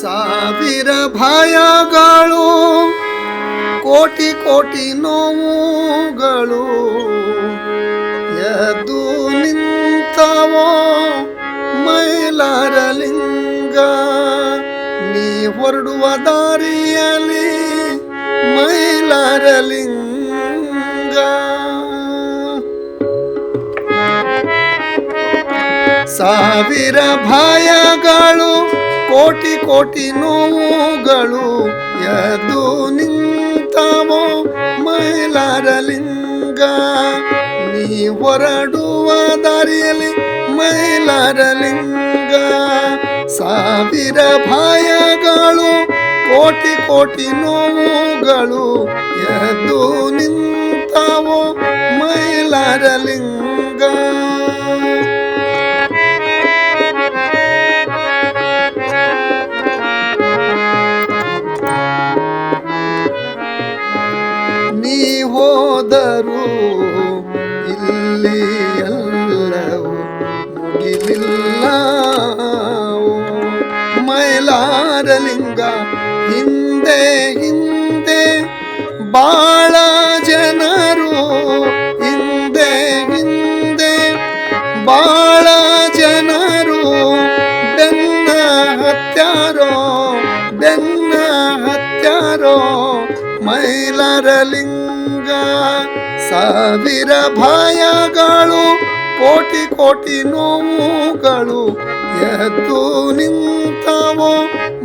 ಸಾವಿರ ಭಯಗಳು ಕೋಟಿ ಕೋಟಿ ನೋವುಗಳು ಎದ್ದು ನಿಂತವೋ ಮೈಲಾರಲಿಂಗ ನೀ ಹೊರಡುವ ದಾರಿಯಲ್ಲಿ ಮೈಲಾರಲಿಂಗ ಸಾವಿರ ಭಯಗಳು, ಕೋಟಿ ಕೋಟಿ ನೋವುಗಳು ಎದ್ದು ನಿಂತವೋ ಮೈಲಾರಲಿಂಗ ನೀ ಹೊರಡುವ ದಾರಿಯಲ್ಲಿ ಮೈಲಾರಲಿಂಗ ಸಾವಿರ ಭಯಗಳು, ಕೋಟಿ ಕೋಟಿ ನೋವುಗಳು ಎದ್ದು ನಿಂತವೋ ಮೈಲಾರಲಿಂಗ ಹೋದರು ಇಲ್ಲಿ ಎಲ್ಲವೂ ಮುಗಿಲಿಲ್ಲ ಮೈಲಾರಲಿಂಗ ಹಿಂದೆ ಹಿಂದೆ ಬಾಳ ಜನರು ಹಿಂದೆ ಹಿಂದೆ ಬಾಳ ಜನರು ಬೆನ್ನ ಹತ್ಯಾರೋ ಮೈಲಾರಲಿಂಗ ಸಾವಿರ ಭಯಗಳು ಕೋಟಿ ಕೋಟಿ ನೋವುಗಳು ಎದ್ದು ನಿಂತವೋ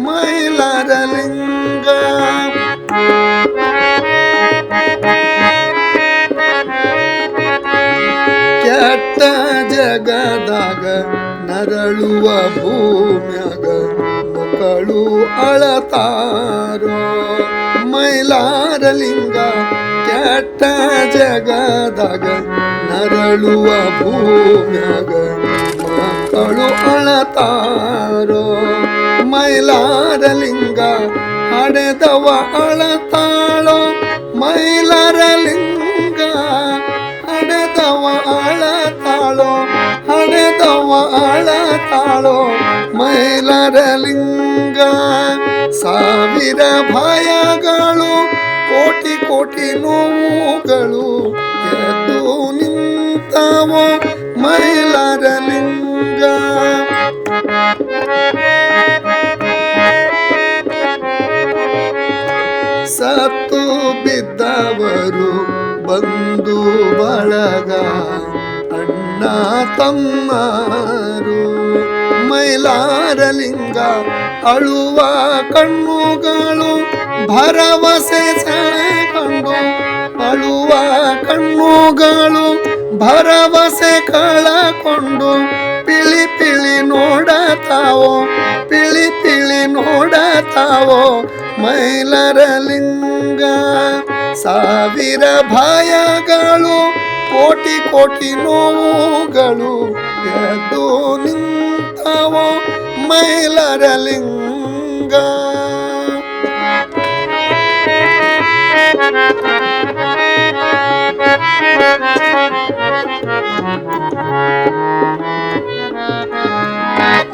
ಮೈಲರಲಿಂಗ. ಕೆಟ್ಟ ಜಗದಾಗ ನರಳುವ ಭೂಮ್ಯಾಗ ಮಕ್ಕಳು ಅಳತಾರೋ. ಮೈಲಾರಲಿಂಗ ಕೆಟ್ಟ ಜಗದಾಗ ನರಳುವ ಭೂಮ್ಯಾಗ ಮಕ್ಕಳು ಅಳತಾರೋ. ಮೈಲಾರಲಿಂಗ ಹಡೆದವ ಅಳತಾಳೋ ಕೋಟಿ ನೋವುಗಳು ಎದ್ದು ನಿಂತವೋ ಮೈಲಾರಲಿಂಗ ಸತ್ತು ಬಿದ್ದವರು ಬಂದು ಬಳಗ ಅಣ್ಣ ತಮ್ಮರು. ಮೈಲಾರಲಿಂಗ ಅಳುವ ಕಣ್ಣುಗಳು ಭರವಸೆ ಅಳುವ ಕಣ್ಣುಗಳು ಭರವಸೆ ಕಳಕೊಂಡು ಪಿಳಿ ಪಿಳಿ ನೋಡತಾವೋ, ಪಿಳಿ ಪಿಳಿ ನೋಡತಾವೋ ಮೈಲರಲಿಂಗ. ಸಾವಿರ ಭಯಗಳು, ಕೋಟಿ ಕೋಟಿ ನೋವುಗಳು ಎದ್ದು ನಿಂತವೋ ಮೈಲರಲಿಂಗ.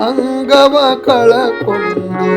ಅಂಗವ ಕಳಕೊಂಡು